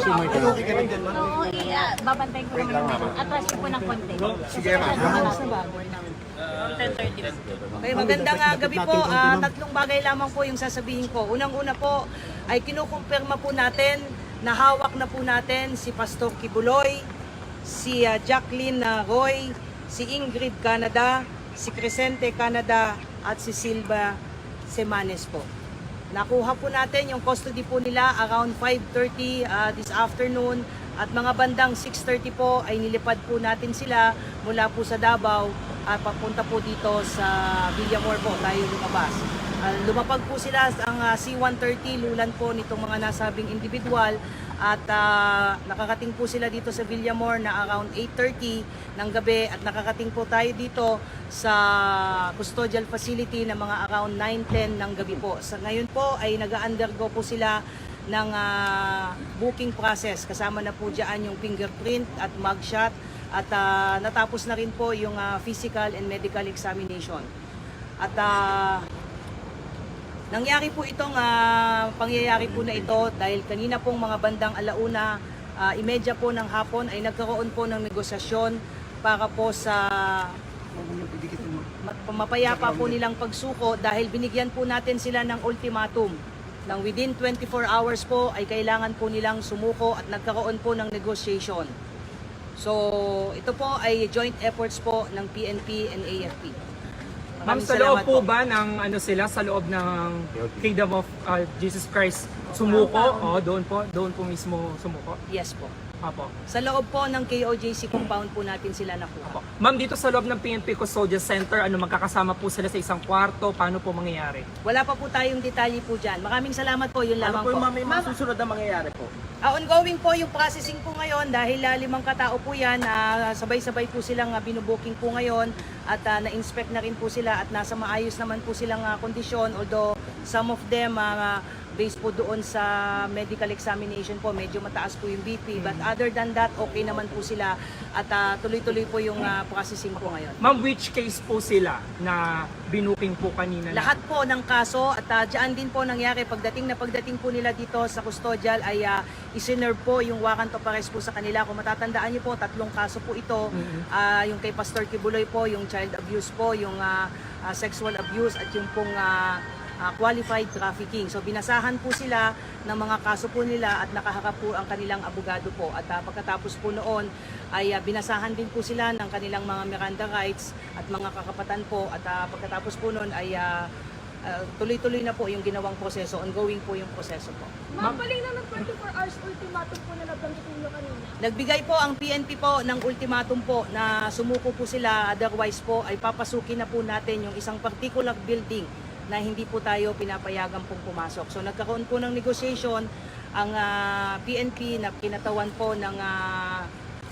Okay ka ma'am. Oo, i- ah, babantayin ko naman naman. Atras ko po ng konti. Sige, ma'am. Okay, magandang ah, gabi po. Ah, tatlong bagay lamang po yung sasabihin ko. Unang-una po ay kinukumpirma po natin na hawak na po natin si Pastor Kibuloy, si ah, Jacqueline Roy, si Ingrid Canada, si Crescente Canada at si Silva Semanes po. Nakuha po natin yung custody po nila around 5.30 ah, this afternoon. At mga bandang 6.30 po ay nilipad po natin sila mula po sa Davao at papunta po dito sa Villamor po tayo lumabas. Ah, lumapag po sila ang ah, C-130 lulan po nitong mga nasabing individual at ah, nakakating po sila dito sa Villamor na around 8.30 ng gabi at nakakating po tayo dito sa custodial facility na mga around 9.10 ng gabi po. Sa ngayon po ay nag-undergo po sila ng ah, booking process. Kasama na po dyan yung fingerprint at mugshot at ah, natapos na rin po yung ah, physical and medical examination. At ah, Nangyari po itong ah, pangyayari po na ito dahil kanina pong mga bandang alauna, uh, imedya po ng hapon ay nagkaroon po ng negosasyon para po sa ma- mapayapa po nilang pagsuko dahil binigyan po natin sila ng ultimatum ng within 24 hours po ay kailangan po nilang sumuko at nagkaroon po ng negotiation. So, ito po ay joint efforts po ng PNP and AFP. Ma'am, Maraming sa loob salamat po ba ng ano sila sa loob ng Kingdom of uh, Jesus Christ sumuko? O doon po, doon po mismo sumuko. Yes po. Apo. Sa loob po ng KOJC compound po natin sila nakuha. Apo. Ma'am, dito sa loob ng PNP Custodial Center, ano magkakasama po sila sa isang kwarto? Paano po mangyayari? Wala pa po tayong detalye po dyan. Maraming salamat po, yun Ano lamang po po. yung mga susunod na mangyayari po? Ah, ongoing po yung processing po ngayon dahil ah, limang katao po yan. ah, sabay-sabay po silang uh, binubuking po ngayon at ah, na-inspect na rin po sila at nasa maayos naman po silang ah, kondisyon. Although some of them ah, based po doon sa medical examination po, medyo mataas po yung BP. But other than that, okay naman po sila at ah, tuloy-tuloy po yung ah, processing po ngayon. Ma'am, which case po sila na binuking po kanina? Lahat po ng kaso at uh, dyan din po nangyari pagdating na pagdating po nila dito sa custodial ay uh, isinerve po yung warrant of arrest po sa kanila. Kung matatandaan niyo po, tatlong kaso po ito. Ah, yung kay Pastor Kibuloy po, yung child abuse po, yung ah, ah, sexual abuse at yung pong ah, ah, qualified trafficking. So binasahan po sila ng mga kaso po nila at nakaharap po ang kanilang abogado po. At ah, pagkatapos po noon ay ah, binasahan din po sila ng kanilang mga Miranda rights at mga kakapatan po. At ah, pagkatapos po noon ay ah, ah, tuloy-tuloy na po yung ginawang proseso, ongoing po yung proseso po. Ma'am, balik na ng 24 hours ultimatum po na nabanggitin nyo kanina. Nagbigay po ang PNP po ng ultimatum po na sumuko po sila otherwise po ay papasukin na po natin yung isang particular building na hindi po tayo pinapayagan pong pumasok. So nagkaroon po ng negotiation ang ah, PNP na kinatawan po ng ah,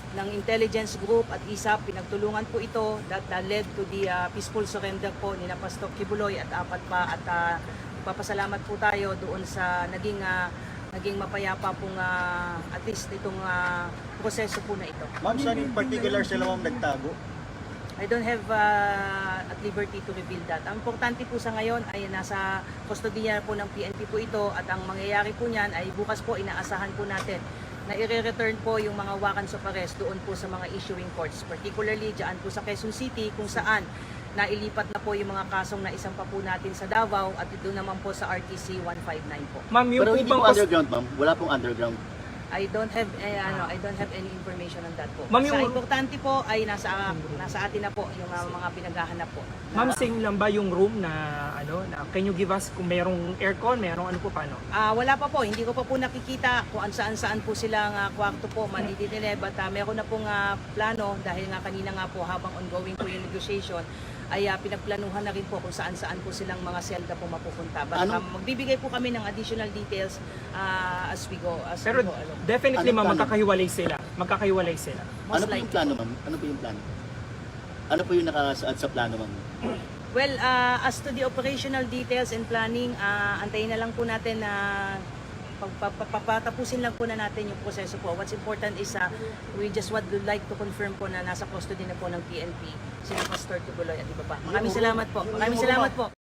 ng intelligence group at ISAP pinagtulungan po ito that ah, led to the ah, peaceful surrender po ni Pastor Kibuloy at apat pa at ah, papasalamat po tayo doon sa naging ah, naging mapayapa pong ah, at least itong ah, proseso po na ito. Ma'am, saan in particular sila ma'am nagtago? I don't have uh, at liberty to reveal that. Ang importante po sa ngayon ay nasa kustodiya po ng PNP po ito at ang mangyayari po niyan ay bukas po inaasahan po natin na i-return po yung mga warrants of arrest doon po sa mga issuing courts, particularly dyan po sa Quezon City kung saan nailipat na po yung mga kasong na isang pa po natin sa Davao at doon naman po sa RTC 159 po. Ma'am, yung Pero po hindi bang po underground, ma'am. Wala pong underground. I don't have eh, ano, I don't have any information on that po. Ma'am, Sa yung- importante po ay nasa nasa atin na po yung uh, mga pinaghahanap po. Ma'am, same lang ba yung room na ano, na can you give us kung merong aircon, merong ano po paano? Ah, wala pa po, hindi ko pa po nakikita kung saan saan po silang ah, kwarto po mandidinig but ah, meron na pong ah, plano dahil nga kanina nga po habang ongoing po yung negotiation ay ah, pinagplanuhan na rin po kung saan saan po silang mga selda po mapupunta. But Ano? ah, magbibigay po kami ng additional details ah, as we go. As Pero we go along. definitely ma'am, magkakahiwalay sila. Magkakahiwalay sila. Most ano po yung plano, ma'am? Ano po yung plano? Ano po yung nakasaad sa plano, ma'am? Well, uh, as to the operational details and planning, uh, antayin na lang po natin na pagpapatapusin lang po na natin yung proseso po. What's important is uh, we just would like to confirm po na nasa custody na po ng PNP sila Pastor Tubuloy at iba pa. Maraming salamat po. Maraming salamat po.